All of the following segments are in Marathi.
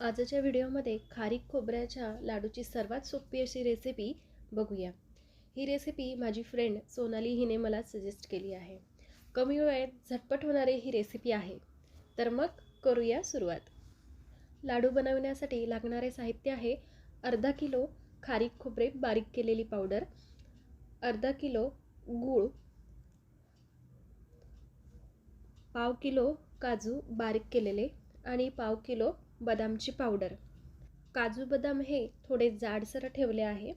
आजच्या व्हिडिओमध्ये खारीक खोबऱ्याच्या लाडूची सर्वात सोपी अशी रेसिपी बघूया. ही रेसिपी माझी फ्रेंड सोनाली हिने मला सजेस्ट केली आहे. कमी वेळेत झटपट होणारी ही रेसिपी आहे. तर मग करूया सुरुवात. लाडू बनवण्यासाठी लागणारे साहित्य आहे अर्धा किलो खारीक खोबरे बारीक केलेली पावडर अर्धा किलो गूळ पाव किलो काजू बारीक केलेले आणि पाव किलो बदामची पावडर. काजू बदाम हे थोडे जाडसर ठेवले आहे.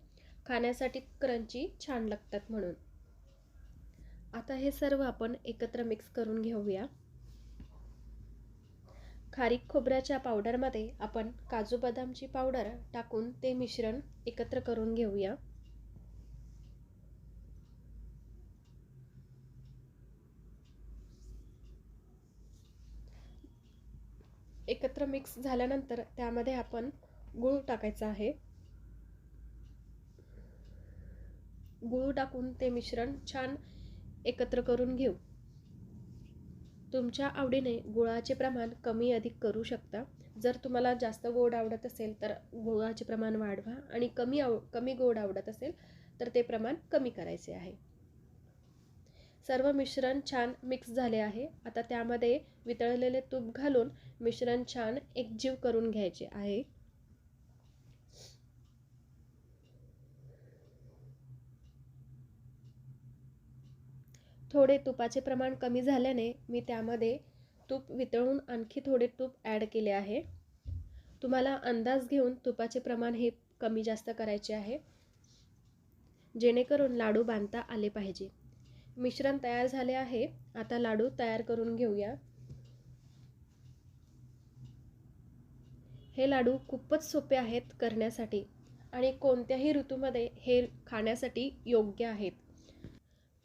खाण्यासाठी क्रंची छान लागतात म्हणून. आता हे सर्व आपण एकत्र मिक्स करून घेऊया. खारीक खोबऱ्याच्या पावडरमध्ये आपण काजू बदामची पावडर टाकून ते मिश्रण एकत्र करून घेऊया. एकत्र मिक्स झाल्यानंतर त्यामध्ये आपण गूळ टाकायचा आहे. गूळ टाकून ते मिश्रण छान एकत्र करून घेऊ. तुमच्या आवडीने गुळाचे प्रमाण कमी अधिक करू शकता. जर तुम्हाला जास्त गोड आवडत असेल तर गुळाचे प्रमाण वाढवा आणि कमी आव कमी गोड आवडत असेल तर ते प्रमाण कमी करायचे आहे. सर्व मिश्रण छान मिक्स झाले आहे. आता त्यामध्ये वितळलेले तूप घालून मिश्रण छान एकजीव करून घ्यायचे आहे. थोडे तुपाचे प्रमाण कमी झाल्याने मी त्यामध्ये तूप वितळून आणखी थोडे तूप ॲड केले आहे. तुम्हाला अंदाज घेऊन तुपाचे प्रमाण हे कमी जास्त करायचे आहे. जेणेकरून लाडू बांधता आले पाहिजे. मिश्रण तयार झाले आहे. आता लाडू तयार करून घेऊया. हे लाडू खूपच सोपे आहेत करण्यासाठी आणि कोणत्याही ऋतूमध्ये हे खाण्यासाठी योग्य आहेत.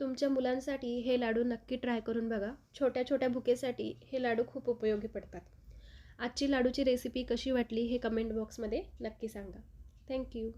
तुमच्या मुलांसाठी हे लाडू नक्की ट्राय करून बघा. छोट्या छोट्या भुकेसाठी हे लाडू खूप उपयोगी पडतात. आजची लाडूची रेसिपी कशी वाटली हे कमेंट बॉक्समध्ये नक्की सांगा. थँक्यू